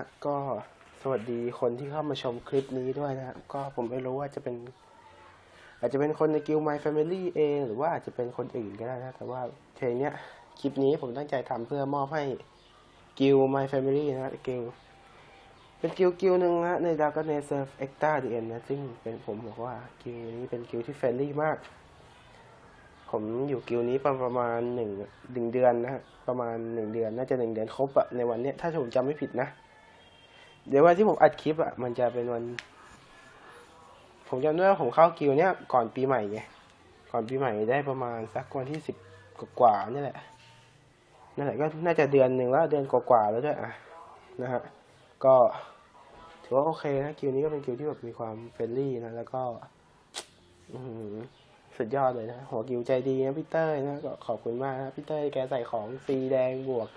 ะก็สวัสดีคนที่เข้ามาชมคลิปนี้ด้วยนะฮะก็ผมไม่รู้ว่าจะเป็น อาจจะเป็นคนในกิล My Family เองหรือว่าอาจจะเป็นคนอื่นก็ได้นะแต่ว่าเพลงเนี้ยคลิปนี้ผมตั้งใจทำเพื่อมอบให้กิล My Family นะฮะกิลเป็นกิลกิลหนึ่งนะใน Dragon Age Serve Extra the End นะซึ่งเป็นผมบอกว่ากิลนี้เป็นกิลที่เฟรนลี่มาก ผมอยู่กิลนี้ประประมาณหนึ่งหนึ่งเดือนนะฮะประมาณหนึ่งเดือน น่าจะหนึ่งเดือนครบอะในวันเนี้ยถ้าผมจำไม่ผิดนะ เดี๋ยววันที่ผมอัดคลิปอะมันจะเป็นวัน ผมจำได้ว่าผมเข้ากิลเนี้ยก่อนปีใหม่ไงก่อนปีใหม่ได้ประมาณสักวันที่สิบกว่าๆนี่แหละนั่นแหละก็น่าจะเดือนหนึ่งแล้วเดือนกว่าๆแล้วด้วยอะนะฮะก็ถือว่าโอเคนะกิลนี้ก็เป็นกิลที่แบบมีความเฟรนลี่นะแล้วก็อือหือสุดยอดเลยนะหัวกิวใจดีนะพี่เต้ยนะก็ขอบคุณมากนะพี่เต้ยแกใส่ของสีแดงบวก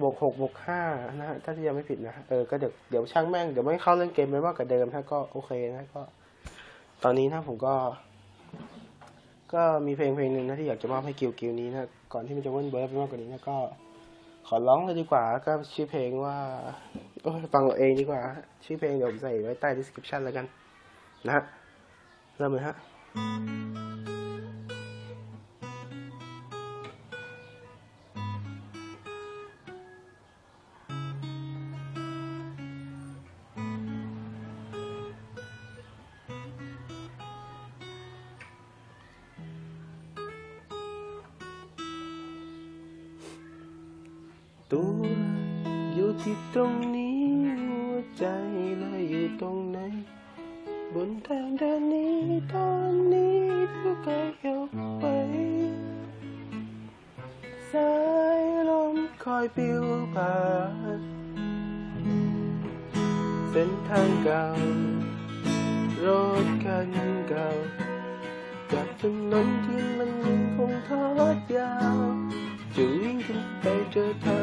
บวกหกบวกห้านะฮะถ้าที่ยังไม่ผิดนะเออก็เดี๋ยวเดี๋ยวช่างแม่งเดี๋ยวไม่เข้าเรื่องเกมไปมากกว่าเดิมถ้าก็โอเคนะก็ ตอนนี้นะผมก็ ก็มีเพลงเพลงหนึ่งนะที่อยากจะมอบให้กิวกิวนี้นะก่อนที่มันจะเวิ้นเบิร์ดไปมากกว่านี้นะก็ ขอร้องเลยดีกว่า ก็ชื่อเพลงว่าโอ้ฟังเอาเองดีกว่า ชื่อเพลงเดี๋ยวผมใส่ไว้ใต้ description แล้วกัน นะฮะเริ่มเลยฮะ ตัวอยู่ที่ตรงนี้หัวใจเลยอยู่ตรงไหน บนทางเดินนี้ตอนนี้เธอก็ยกไป สายลมคอยปิวผ่านเส้นทางเก่ารถคันเก่าจากถนนที่มันยังคงทอดยาว จะวิ่งขึ้นไปเจอเธอ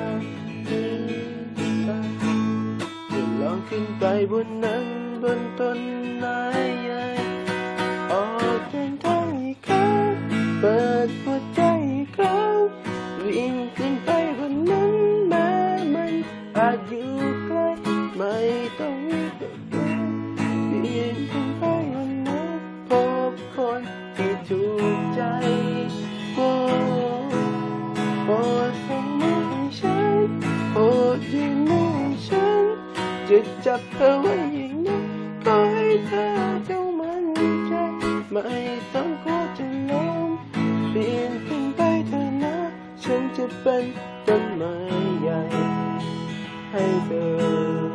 จะลองขึ้นไปบนนั้นบนต้นไม้ใหญ่ออกเดินทางอีกครั้งเปิดหัวใจอีกครั้งวิ่ง ปรดยืนมือให้ฉัน จะจับเธอไว้อย่างนี้ก็ให้เธอจงมั่นใจ ไม่ต้องกลัวจะล้มเปลี่ยนขึ้นไปเธอนะ ฉันจะเป็นต้นไม้ใหญ่ ให้เธอ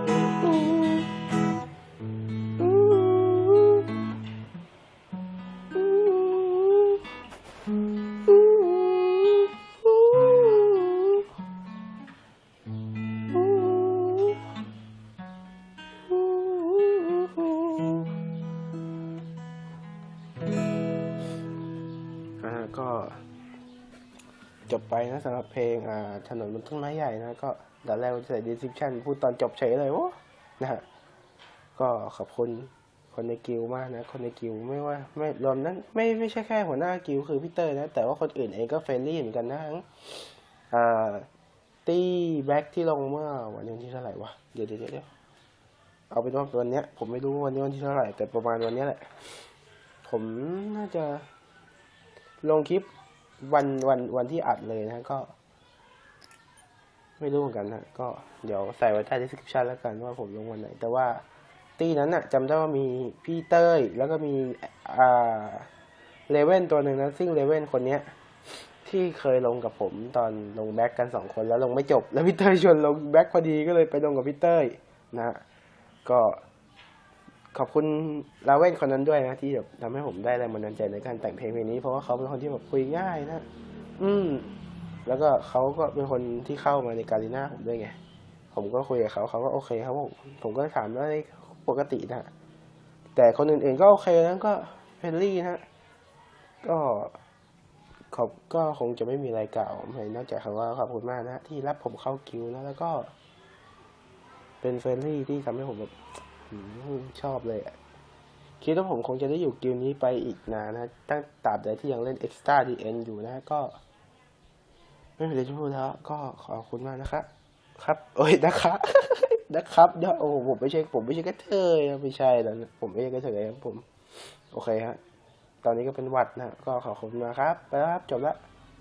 อ่าก็ จบไปนะสำหรับเพลงอ่าถนนบนต้นไม้ใหญ่นะก็ตอนแรกว่าจะใส่ description พูดตอนจบเฉยเลยวะนะฮะก็ขอบคุณคนในกิลมากนะ คนในกิลไม่ว่าไม่รวมนั้นไม่ไม่ใช่แค่หัวหน้ากิลคือพี่เตอร์นะ แต่ว่าคนอื่นเองก็เฟรนลี่เหมือนกันนะทั้งอ่าตี้แบ็กที่ลงเมื่อวันนี้วันที่เท่าไหร่วะเดี๋ยวเดี๋ยวเดี๋ยวเอาเป็นว่าวันเนี้ย ผมไม่รู้ว่าวันนี้วันที่เท่าไหร่แต่ประมาณวันเนี้ยแหละ ผมน่าจะ ลงคลิปวันวันวันที่อัดเลยนะก็ ไม่รู้เหมือนกันนะก็เดี๋ยวใส่ไว้ใต้ description แล้วกันว่าผมลงวันไหน แต่ว่าตีนั้นน่ะจำได้ว่ามีพี่เต้ย แล้วก็มีอ่าเลเว่นตัวหนึ่งนะซึ่งเลเว่นคนเนี้ย ที่เคยลงกับผมตอนลงแบ็กกันสองคนแล้วลงไม่จบ แล้วพี่เต้ยชวนลงแบ็กพอดีก็เลยไปลงกับพี่เต้ยนะก็ ขอบคุณลาเว่นคนนั้นด้วยนะที่แบบทำให้ผมได้แรงบันดาลใจในการแต่งเพลงเพลงนี้ เพราะว่าเขาเป็นคนที่แบบคุยง่ายนะ อืม แล้วก็เขาก็เป็นคนที่เข้ามาในการีน่าผมด้วยไง ผมก็คุยกับเขาเขาก็โอเคครับผมผมก็ถามว่าปกตินะแต่คนอื่นๆก็โอเคนะก็เฟรนลี่นะก็ขอบก็คงจะไม่มีอะไรกล่าวไม่นอกจากคำว่าขอบคุณมากนะที่รับผมเข้าคิวนะแล้วก็ เป็นเฟรนลี่ที่ทำให้ผมแบบ ชอบเลยอะคิดว่าผมคงจะได้อยู่กิลนี้ไปอีกนานนะตั้งตราบใดที่ยังเล่น Extra DN อยู่นะ ก็ ไม่มีอะไรจะพูดแล้ว ก็ขอบคุณมากนะครับ ครับโอ้ยนะคะนะครับเดี๋ยวโอ้ผมไม่ใช่ผมไม่ใช่กระเทยนะไม่ใช่แล้วผมไม่ใช่กระเทยครับผม โอเคฮะตอนนี้ก็เป็นวัดนะก็ขอบคุณมากครับไปแล้วครับจบละ